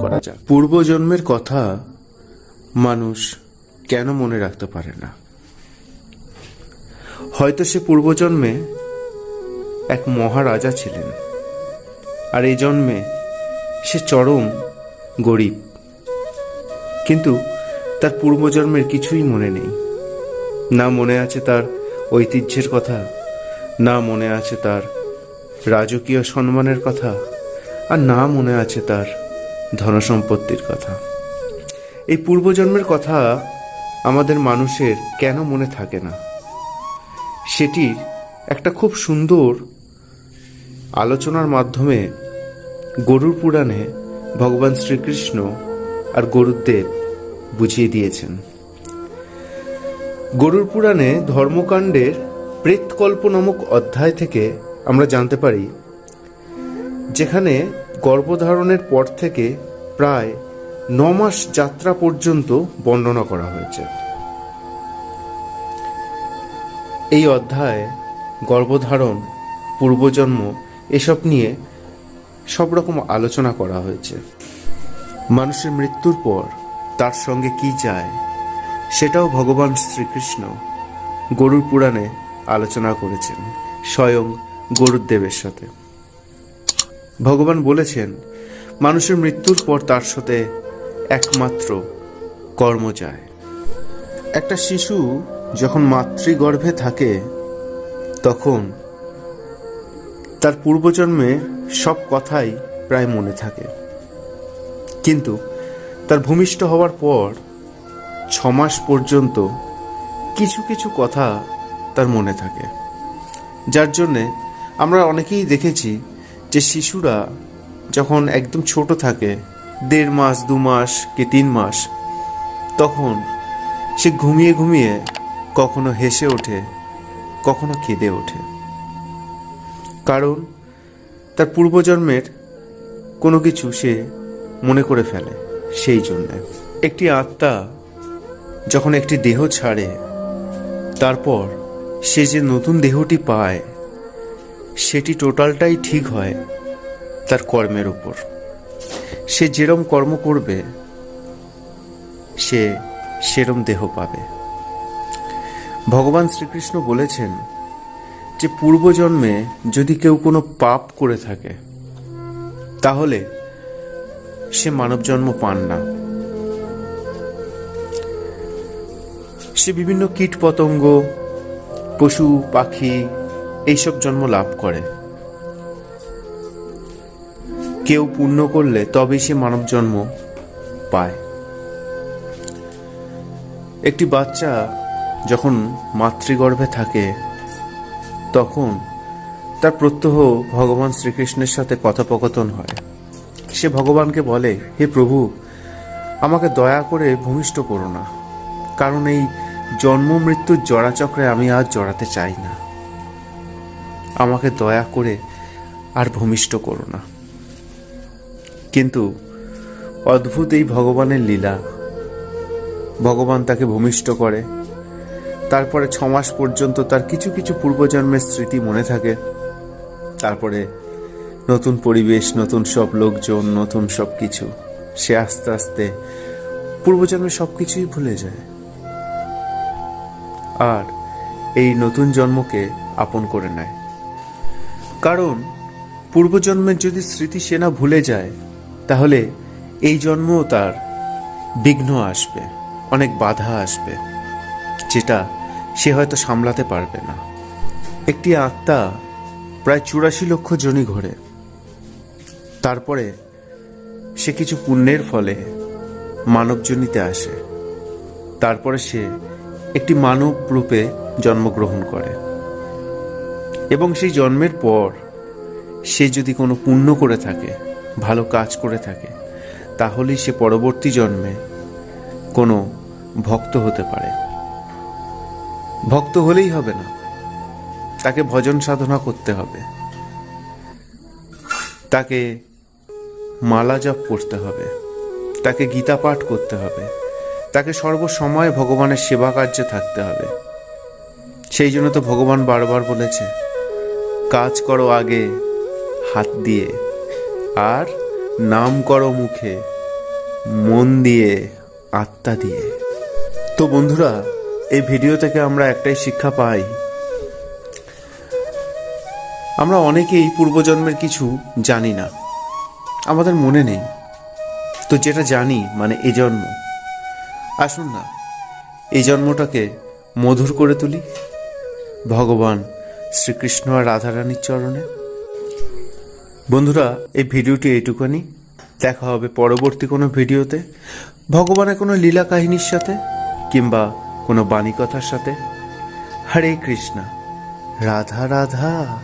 করা যাক। পূর্বজন্মের কথা মানুষ কেন মনে রাখতে পারে না? হয়তো সে পূর্বজন্মে এক মহারাজা ছিলেন, আর এই জন্মে সে চরম গরিব। কিন্তু তার পূর্বজন্মের কিছুই মনে নেই। না মনে আছে তার ঐতিহ্যের কথা, না মনে আছে তার রাজকীয় সম্মানের কথা, আর না মনে আছে তার ধনসম্পত্তির কথা। এই পূর্বজন্মের কথা আমাদের মানুষের কেন মনে থাকে না? সেটির একটা খুব সুন্দর আলোচনার মাধ্যমে গরুর পুরাণে ভগবান শ্রীকৃষ্ণ আর গরুদেব বুঝিয়ে দিয়েছেন। গরুর পুরাণে ধর্মকাণ্ডের প্রেতকল্প নামক অধ্যায় থেকে আমরা জানতে পারি, যেখানে গর্ভধারণের পর থেকে প্রায় মাস যাত্রা পর্যন্ত বর্ণনা করা হয়েছে। এই অধ্যায়ে, গর্ভধারণ, পূর্বজন্ম এসব নিয়ে সব রকম আলোচনা করা হয়েছে। মানুষের মৃত্যুর পর তার সঙ্গে কি যায়, সেটাও ভগবান শ্রীকৃষ্ণ গরুর পুরাণে আলোচনা করেছেন স্বয়ং গরুদেবের সাথে। ভগবান বলেছেন মানুষের মৃত্যুর পর তার সাথে একমাত্র কর্ম যায়। একটা শিশু যখন মাতৃগর্ভে থাকে, তখন তার পূর্বজন্মের সব কথাই প্রায় মনে থাকে। কিন্তু তার ভূমিষ্ঠ হওয়ার পর ছ মাস পর্যন্ত কিছু কিছু কথা তার মনে থাকে। যার জন্যে আমরা অনেকেই দেখেছি যে শিশুরা যখন একদম ছোট থাকে, দেড় মাস, দু মাস কি তিন মাস, তখন সে ঘুমিয়ে ঘুমিয়ে কখনো হেসে ওঠে, কখনো কেঁদে ওঠে। কারণ তার পূর্বজন্মের কোনো কিছু সে মনে করে ফেলে সেই জন্যে। একটি আত্মা যখন একটি দেহ ছাড়ে, তারপর সে যে নতুন দেহটি পায়, সেটি টোটালটাই ঠিক হয় তার কর্মের উপর। সে যেরম কর্ম করবে, সে সেরম দেহ পাবে। ভগবান শ্রীকৃষ্ণ বলেছেন যে, পূর্বজন্মে যদি কেউ কোনো পাপ করে থাকে, তাহলে সে মানব জন্ম পান না। সে বিভিন্ন কীট পতঙ্গ পশু, পাখি, এইসব জন্ম লাভ করে। কেউ পূর্ণ করলে তবেই সে মানব জন্ম পায়। একটি বাচ্চা যখন মাতৃগর্ভে থাকে, তখন তার প্রত্যহ ভগবান শ্রীকৃষ্ণের সাথে কথোপকথন হয়। সে ভগবানকে বলে, হে প্রভু, আমাকে দয়া করে ভূমিষ্ঠ করো না। কারণ এই জন্ম মৃত্যুর জড়াচক্রে আমি আর জড়াতে চাই না। আমাকে দয়া করে আর ভূমিষ্ঠ করো না। কিন্তু অদ্ভুত এই ভগবানের লীলা। ভগবান তাকে ভূমিষ্ঠ করে। তারপরে ছ মাস পর্যন্ত তার কিছু কিছু পূর্বজন্মের স্মৃতি মনে থাকে। তারপরে নতুন পরিবেশ, নতুন সব লোকজন, নতুন সব কিছু। সে আস্তে আস্তে পূর্বজন্মের সব কিছুই ভুলে যায়। আর এই নতুন জন্মকে আপন করে নেয়। কারণ পূর্বজন্মের যদি স্মৃতি সে না ভুলে যায় তাহলে এই জন্মও তার বিঘ্ন আসবে, অনেক বাধা আসবে, যেটা সে হয়তো সামলাতে পারবে না। একটি আত্মা প্রায় চুরাশি লক্ষ জনই ঘোরে। তারপরে সে কিছু পুণ্যের ফলে মানবজনিতে আসে। তারপরে সে একটি মানব রূপে জন্মগ্রহণ করে। এবং সেই জন্মের পর সে যদি কোনো পুণ্য করে থাকে ভালো কাজ করে থাকে, তাহলেই সে পরবর্তী জন্মে কোনো ভক্ত হতে পারে। ভক্ত হলেই হবে না, তাকে ভজন সাধনা করতে হবে। তাকে মালা জপ করতে হবে, তাকে গীতা পাঠ করতে হবে, তাকে সর্বসময় ভগবানের সেবা কার্যে থাকতে হবে। সেই জন্য তো ভগবান বারবার বলেছে, কাজ করো আগে হাত দিয়ে। আর নাম করো মুখে, মন দিয়ে, আত্মা দিয়ে। তো বন্ধুরা, এই ভিডিও থেকে আমরা একটাই শিক্ষা পাই। আমরা অনেকেই পূর্বজন্মের কিছু জানি না। আমাদের মনে নেই। তো যেটা জানি মানে এই জন্ম। আসুন না এই জন্মটাকে মধুর করে তুলি। ভগবান শ্রীকৃষ্ণ আর রাধারানীর চরণে। বন্ধুরা, এই ভিডিওটি এইটুকুনি। দেখা হবে পরবর্তী কোনো ভিডিওতে। ভগবানের কোনো লীলা কাহিনীর সাথে কিংবা কোনো বাণী কথার সাথে। হরে কৃষ্ণা। রাধা রাধা।